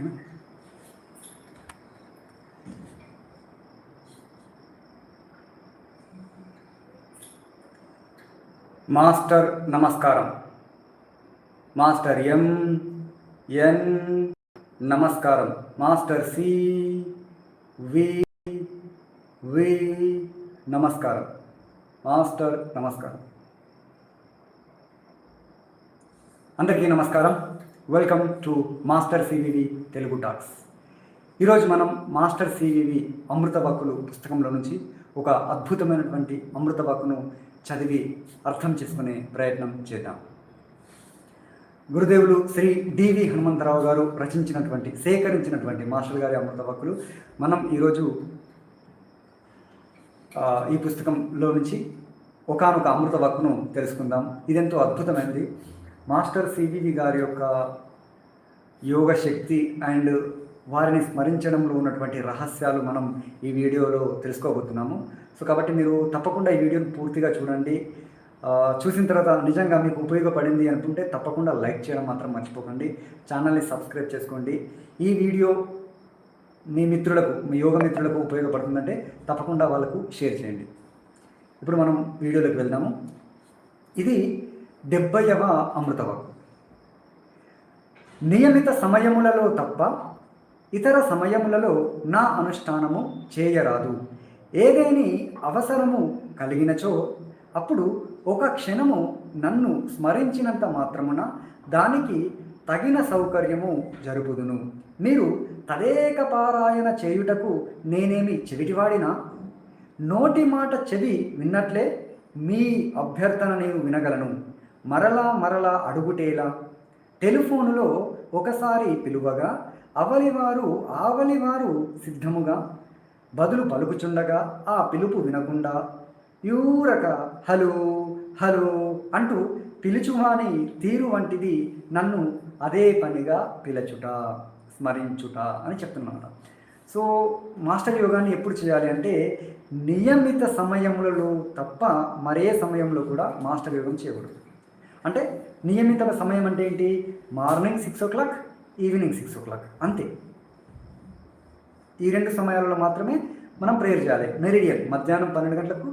ఓకేనా మాస్టర్ నమస్కారం master M N నమస్కారం మాస్టర్ సి వి వి నమస్కారం మాస్టర్ నమస్కారం అందరికీ నమస్కారం welcome to master CVV Telugu talks ఈరోజు మనం మాస్టర్ సివివి అమృత వాక్కులు పుస్తకంలో నుంచి ఒక అద్భుతమైనటువంటి అమృత వాక్కును చదివి అర్థం చేసుకునే ప్రయత్నం చేద్దాం. గురుదేవులు శ్రీ డివి హనుమంతరావు గారు రచించినటువంటి సేకరించినటువంటి మాస్టర్ గారి అమృత వాక్కులు మనం ఈరోజు ఈ పుస్తకంలో నుంచి ఒకనొక అమృత వాక్కును తెలుసుకుందాం. ఇదెంతో అద్భుతమైనది. మాస్టర్ సివివి గారి యొక్క యోగ శక్తి అండ్ వారిని స్మరించడంలో ఉన్నటువంటి రహస్యాలు మనం ఈ వీడియోలో తెలుసుకోబోతున్నాము. సో కాబట్టి మీరు తప్పకుండా ఈ వీడియోని పూర్తిగా చూడండి. చూసిన తర్వాత నిజంగా మీకు ఉపయోగపడింది అనుకుంటే తప్పకుండా లైక్ చేయడం మాత్రం మర్చిపోకండి. ఛానల్ని సబ్స్క్రైబ్ చేసుకోండి. ఈ వీడియో మీ మిత్రులకు మీ యోగ మిత్రులకు ఉపయోగపడుతుందంటే తప్పకుండా వాళ్ళకు షేర్ చేయండి. ఇప్పుడు మనం వీడియోలోకి వెళ్దాము. ఇది డెబ్బైవ అమృతవాకు నియమిత సమయములలో తప్ప ఇతర సమయములలో నా అనుష్ఠానము చేయరాదు. ఏదేని అవసరము కలిగినచో అప్పుడు ఒక క్షణము నన్ను స్మరించినంత మాత్రమున దానికి తగిన సౌకర్యము జరుపుదును. మీరు తదేక పారాయణ చేయుటకు నేనేమి చెవిటివాడినా? నోటి మాట చెవి విన్నట్లే మీ అభ్యర్థన నేను వినగలను. మరలా మరలా అడుగుటేలా? టెలిఫోనులో ఒకసారి పిలువగా అవలివారు ఆవలివారు సిద్ధముగా బదులు పలుకుచుండగా ఆ పిలుపు వినకుండా యూరక హలో హలో అంటూ పిలుచువాని తీరు వంటిది నన్ను అదే పనిగా పిలచుట స్మరించుట అని చెప్తున్నమాట. సో మాస్టర్ యోగాన్ని ఎప్పుడు చేయాలి అంటే నియమిత సమయములలో తప్ప మరే సమయంలో కూడా మాస్టర్ యోగం చేయకూడదు. అంటే నియమిత సమయం అంటే ఏంటి? Morning six o'clock evening six o'clock అంతే. ఈ రెండు సమయాలలో మాత్రమే మనం ప్రేయర్ చేయాలి. మెరిడియన్ మధ్యాహ్నం పన్నెండు గంటలకు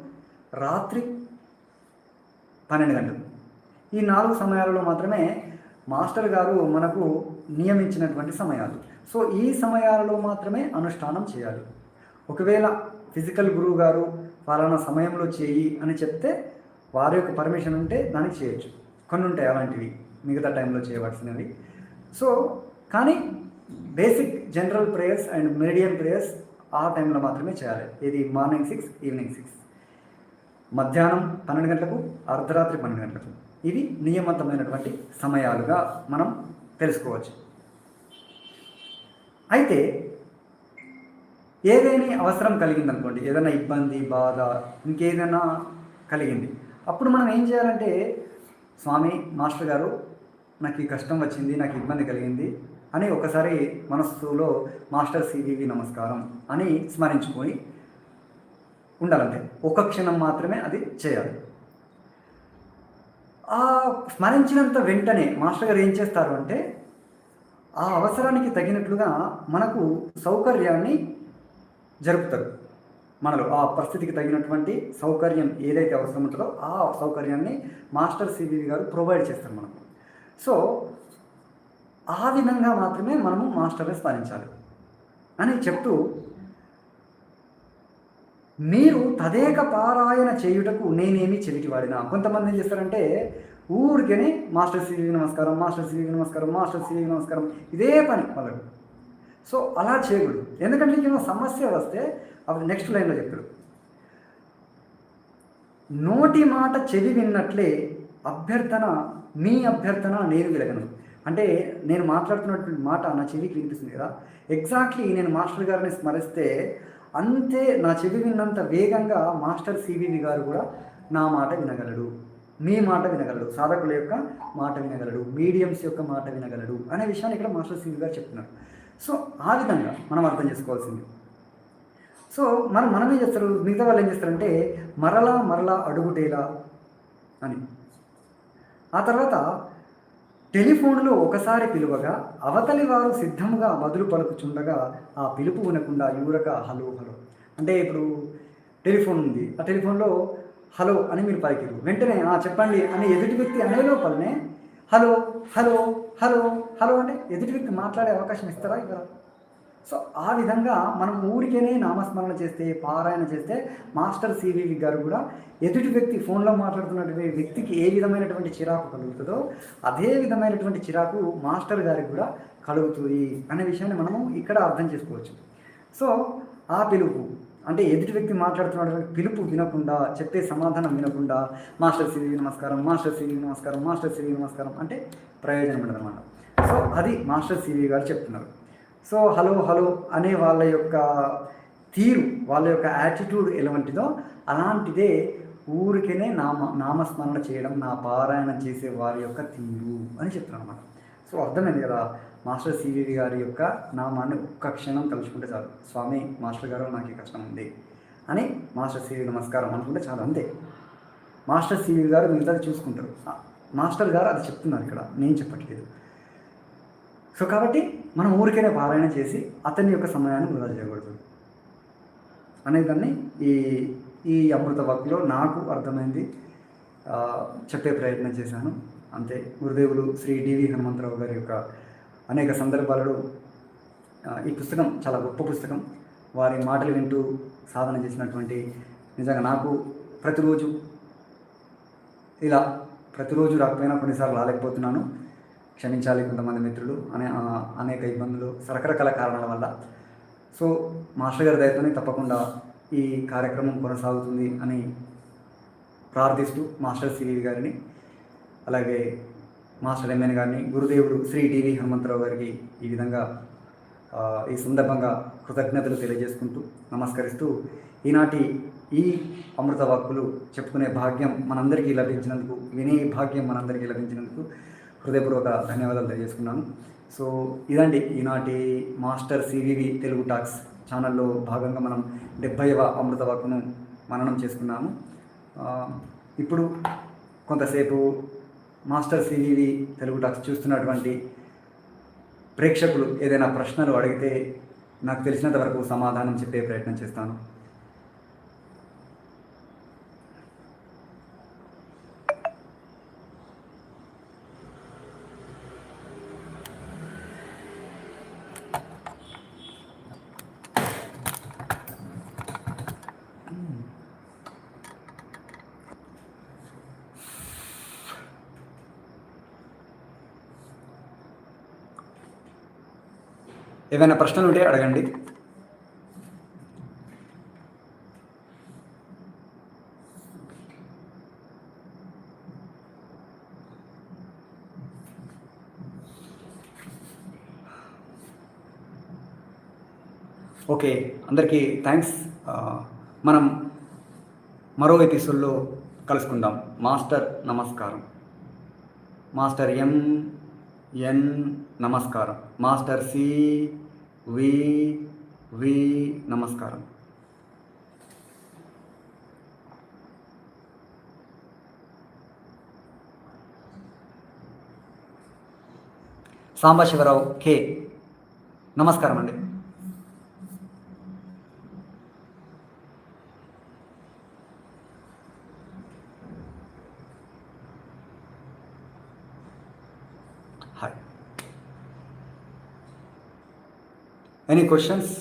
రాత్రి పన్నెండు గంటలు ఈ నాలుగు సమయాలలో మాత్రమే మాస్టర్ గారు మనకు నియమించినటువంటి సమయాలు. సో ఈ సమయాలలో మాత్రమే అనుష్ఠానం చేయాలి. ఒకవేళ ఫిజికల్ గురువు గారు ఫలానా సమయంలో చేయి అని చెప్తే వారి యొక్క పర్మిషన్ ఉంటే దానికి చేయొచ్చు. కొన్ని ఉంటాయి అలాంటివి మిగతా టైంలో చేయవలసినవి. సో కానీ basic general prayers and meridian prayers ఆ టైంలో మాత్రమే చేయాలి. ఇది మార్నింగ్ సిక్స్ ఈవినింగ్ సిక్స్. మధ్యాహ్నం పన్నెండు గంటలకు అర్ధరాత్రి పన్నెండు గంటలకు. ఇవి నియమితమైనటువంటి సమయాలుగా మనం తెలుసుకోవచ్చు. అయితే ఏదైనా అవసరం కలిగింది అనుకోండి ఏదైనా ఇబ్బంది బాధ ఇంకేదైనా కలిగింది. అప్పుడు మనం ఏం చేయాలంటే స్వామి మాస్టర్ గారు నాకు ఈ కష్టం వచ్చింది నాకు ఇబ్బంది కలిగింది అని ఒకసారి మనస్సులో మాస్టర్ సివివి నమస్కారం అని స్మరించుకొని ఉండాలంటే ఒక క్షణం మాత్రమే అది చేయాలి. ఆ స్మరించినంత వెంటనే మాస్టర్ గారు ఏం చేస్తారు అంటే ఆ అవసరానికి తగినట్లుగా మనకు సౌకర్యాన్ని జరుపుతారు. మనలో ఆ పరిస్థితికి తగినటువంటి సౌకర్యం ఏదైతే అవసరం ఉంటుందో ఆ సౌకర్యాన్ని మాస్టర్ సివివి గారు ప్రొవైడ్ చేస్తారు మనకు. సో ఆ విధంగా మాత్రమే మనము మాస్టర్ని స్మరించాలి అని చెప్తూ మీరు తదేక పారాయణ చేయుటకు నేనేమి చెవిటివాడినా. కొంతమంది ఏం చేస్తారంటే ఊరికే మాస్టర్ సివివి నమస్కారం మాస్టర్ సివివి నమస్కారం మాస్టర్ సివివి నమస్కారం ఇదే పని వాళ్ళకు. సో అలా చేయకూడదు. ఎందుకంటే ఏమైనా సమస్య వస్తే అప్పుడు నెక్స్ట్ లైన్లో చెప్పాడు నోటి మాట చెవి విన్నట్లే అభ్యర్థన మీ అభ్యర్థన నేను విలగను అంటే నేను మాట్లాడుతున్నటువంటి మాట నా చెవికి వినిపిస్తుంది కదా. ఎగ్జాక్ట్లీ నేను మాస్టర్ గారిని స్మరిస్తే అంతే నా చెవి విన్నంత వేగంగా మాస్టర్ సివివి గారు కూడా నా మాట వినగలడు. మీ మాట వినగలడు. సాధకుల యొక్క మాట వినగలడు. మీడియంస్ యొక్క మాట వినగలడు. అనే విషయాన్ని ఇక్కడ మాస్టర్ సివి గారు చెప్తున్నారు. సో ఆ విధంగా మనం అర్థం చేసుకోవాల్సింది. సో మనం మనం ఏం చేస్తారు? మిగతా వాళ్ళు ఏం చేస్తారంటే మరలా మరలా అడుగుటేలా అని. ఆ తర్వాత టెలిఫోన్లో ఒకసారి పిలువగా అవతలి వారు సిద్ధంగా బదులు పలుకుచుండగా ఆ పిలుపు వినకుండా యూరక హలో హలో. అంటే ఇప్పుడు టెలిఫోన్ ఉంది. ఆ టెలిఫోన్లో హలో అని మీరు పలికిరు వెంటనే "ఆ, చెప్పండి అని ఎదుటి వ్యక్తి అనే లోపలనే హలో హలో హలో హలో అంటే ఎదుటి వ్యక్తి మాట్లాడే అవకాశం ఇస్తారా ఇవ్వరా? సో ఆ విధంగా మనం ఊరికేనే నామస్మరణ చేస్తే పారాయణ చేస్తే మాస్టర్ సివివి గారు కూడా ఎదుటి వ్యక్తి ఫోన్లో మాట్లాడుతున్నటువంటి వ్యక్తికి ఏ విధమైనటువంటి చిరాకు కలుగుతుందో అదే విధమైనటువంటి చిరాకు మాస్టర్ గారికి కూడా కలుగుతుంది అనే విషయాన్ని మనము ఇక్కడ అర్థం చేసుకోవచ్చు. సో ఆ పిలుపు. అంటే ఎదుటి వ్యక్తి మాట్లాడుతున్నటువంటి పిలుపు వినకుండా చెప్పే సమాధానం వినకుండా మాస్టర్ శ్రీ నమస్కారం మాస్టర్ శ్రీ నమస్కారం మాస్టర్ శ్రీ నమస్కారం అంటే ప్రయోజనం ఉండదన్నమాట. సో అది మాస్టర్ సివి గారు చెప్తున్నారు. సో హలో హలో అనే వాళ్ళ యొక్క తీరు వాళ్ళ యొక్క యాటిట్యూడ్ ఎలాంటిదో అలాంటిదే ఊరికేనే నామ నామస్మరణ చేయడం నా పారాయణ చేసే వారి యొక్క తీరు అని చెప్తున్నాను అనమాట సో అర్థమైంది కదా? మాస్టర్ సివివి గారి యొక్క నామాన్ని ఒక్క క్షణం తలుచుకుంటే చాలు. స్వామి మాస్టర్ గారు నాకు ఈ కష్టం ఉంది అని మాస్టర్ సివి నమస్కారం అనుకుంటే చాలు అంతే. మాస్టర్ సివి గారు మిగతాది చూసుకుంటారు. మాస్టర్ గారు అది చెప్తున్నారు ఇక్కడ. నేను చెప్పట్లేదు. సో కాబట్టి మనం ఊరికైనా పారాయణ చేసి అతని యొక్క సమయాన్ని వృధా చేయకూడదు. అనేదాన్ని ఈ ఈ అమృత వాక్లో నాకు అర్థమైంది. చెప్పే ప్రయత్నం చేశాను. అంతే. గురుదేవులు శ్రీ డివి హనుమంతరావు గారి యొక్క అనేక సందర్భాలలో ఈ పుస్తకం చాలా గొప్ప పుస్తకం. వారి మాటలు వింటూ సాధన చేసినటువంటి నిజంగా నాకు ప్రతిరోజు ఇలా ప్రతిరోజు రాకపోయినా కొన్నిసార్లు రాలేకపోతున్నాను. క్షమించాలి కొంతమంది మిత్రులు అనే అనేక ఇబ్బందులు రకరకాల కారణాల వల్ల. సో మాస్టర్ గారి దయతోనే తప్పకుండా ఈ కార్యక్రమం కొనసాగుతుంది అని ప్రార్థిస్తూ మాస్టర్ సివి గారిని అలాగే మాస్టర్ ఎంఎన్ గారిని గురుదేవుడు శ్రీ డివి హనుమంతరావు గారికి ఈ విధంగా ఈ సందర్భంగా కృతజ్ఞతలు తెలియజేసుకుంటూ నమస్కరిస్తూ ఈనాటి ఈ అమృత వాక్కులు చెప్పుకునే భాగ్యం మనందరికీ లభించినందుకు వినే భాగ్యం మనందరికీ లభించినందుకు హృదయపూర్వక ధన్యవాదాలు తెలియజేసుకున్నాను. సో ఇదండి ఈనాటి మాస్టర్ సివివి తెలుగు టాక్స్ ఛానల్లో భాగంగా మనం డెబ్భైవ అమృత వాక్కును మననం చేసుకున్నాము. ఇప్పుడు కొంతసేపు మాస్టర్ సివివి తెలుగు టాక్స్ చూస్తున్నటువంటి ప్రేక్షకులు ఏదైనా ప్రశ్నలు అడిగితే నాకు తెలిసినంత వరకు సమాధానం చెప్పే ప్రయత్నం చేస్తాను. ఏమైనా ప్రశ్నలు ఉంటే అడగండి. ఓకే అందరికీ థ్యాంక్స్. మనం మరో ఎపిసోడ్లో కలుసుకుందాం. మాస్టర్ నమస్కారం. మాస్టర్ ఎం ఎన్ నమస్కారం. మాస్టర్ సి వి వి నమస్కారం. సాంబశివరావు కే. నమస్కారం అండి హాయ్ ఎనీ క్వశ్చన్స్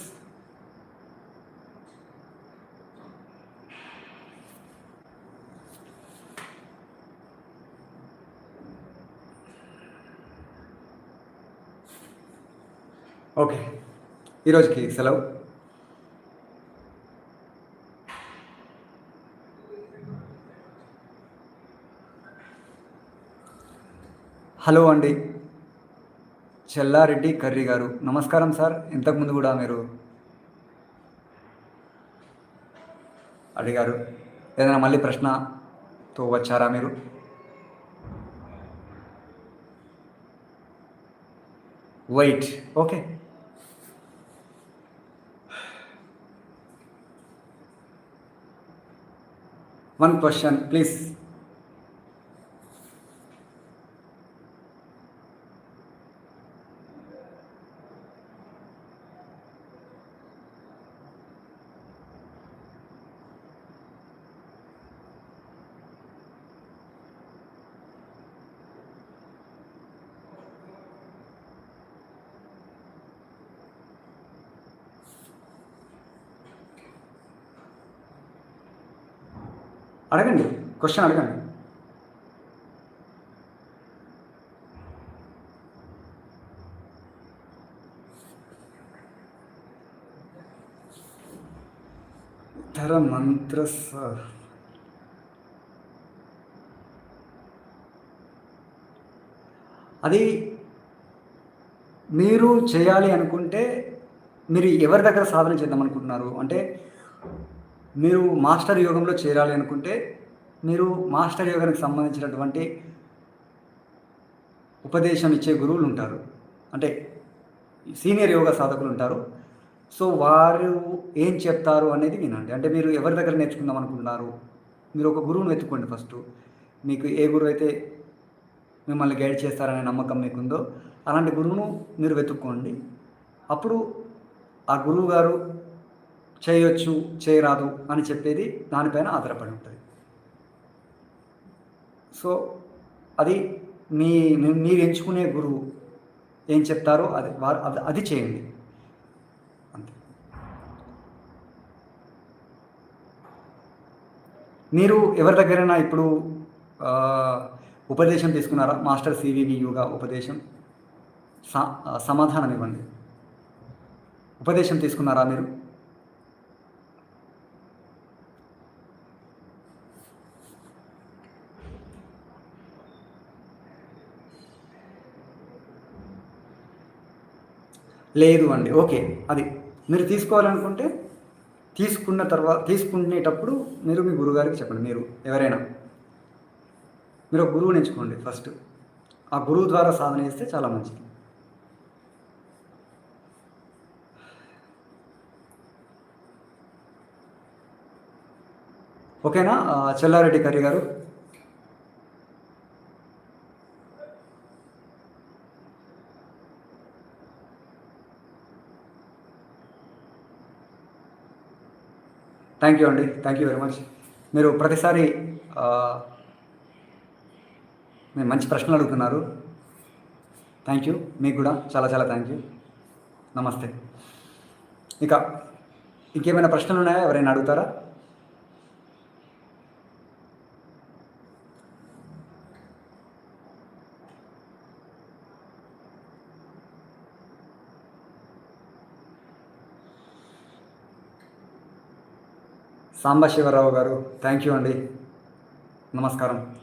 ఓకే ఈరోజుకి సెలవు హలో అండి చెల్లారెడ్డి కర్రీ గారు. నమస్కారం సార్. ఇంతకుముందు కూడా మీరు అడిగారు. ఏదైనా మళ్ళీ ప్రశ్నతో వచ్చారా మీరు? Wait okay one question please అడగండి. క్వశ్చన్ అడగండి. ఇతర మంత్ర సార్ అది మీరు చేయాలి అనుకుంటే మీరు ఎవరి దగ్గర సాధన చేద్దాం అనుకుంటున్నారు? అంటే మీరు మాస్టర్ యోగంలో చేరాలి అనుకుంటే మీరు మాస్టర్ యోగానికి సంబంధించినటువంటి ఉపదేశం ఇచ్చే గురువులు ఉంటారు. అంటే సీనియర్ యోగా సాధకులు ఉంటారు. సో వారు ఏం చెప్తారు అనేది వినండి. అంటే మీరు ఎవరి దగ్గర నేర్చుకుందాం అనుకుంటున్నారు? మీరు ఒక గురువును వెతుక్కోండి ఫస్ట్. మీకు ఏ గురువు అయితే మిమ్మల్ని గైడ్ చేస్తారనే నమ్మకం మీకుందో అలాంటి గురువును మీరు వెతుక్కోండి. అప్పుడు ఆ గురువు గారు చేయొచ్చు చేయరాదు అని చెప్పేది దానిపైన ఆధారపడి ఉంటుంది. సో అది మీ మీరు ఎంచుకునే గురువు ఏం చెప్తారో అది వారు అది అది చేయండి. అంతే. మీరు ఎవరి దగ్గరైనా ఇప్పుడు ఉపదేశం తీసుకున్నారా? మాస్టర్ సివివి యోగా ఉపదేశం. సమాధానం ఇవ్వండి. ఉపదేశం తీసుకున్నారా మీరు? లేదు అండి. ఓకే. అది మీరు తీసుకోవాలనుకుంటే తీసుకున్న తర్వాత తీసుకునేటప్పుడు మీరు మీ గురుగారికి చెప్పండి. మీరు ఎవరైనా. మీరు ఒక గురువుని ఎంచుకోండి ఫస్ట్. ఆ గురువు ద్వారా సాధన చేస్తే చాలా మంచిది. ఓకేనా? చెల్లారెడ్డి కర్రీ గారు. థ్యాంక్ యూ అండి థ్యాంక్ యూ వెరీ మచ్ మీరు ప్రతిసారి మీరు మంచి ప్రశ్నలు అడుగుతున్నారు. థ్యాంక్ యూ మీకు కూడా చాలా చాలా థ్యాంక్ యూ నమస్తే ఇక ఇంకేమైనా ప్రశ్నలు ఉన్నాయా? ఎవరైనా అడుగుతారా? సాంబశివరావు గారు థ్యాంక్ యూ అండి. నమస్కారం.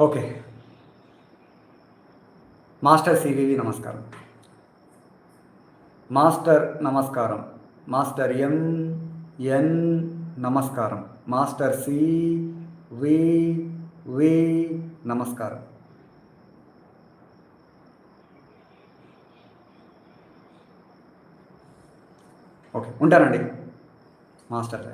ఓకే. మాస్టర్ సివివి నమస్కారం. మాస్టర్ నమస్కారం. మాస్టర్ ఎం ఎన్ నమస్కారం. మాస్టర్ సి వి వి నమస్కారం. ఓకే ఉంటానండి. మాస్టర్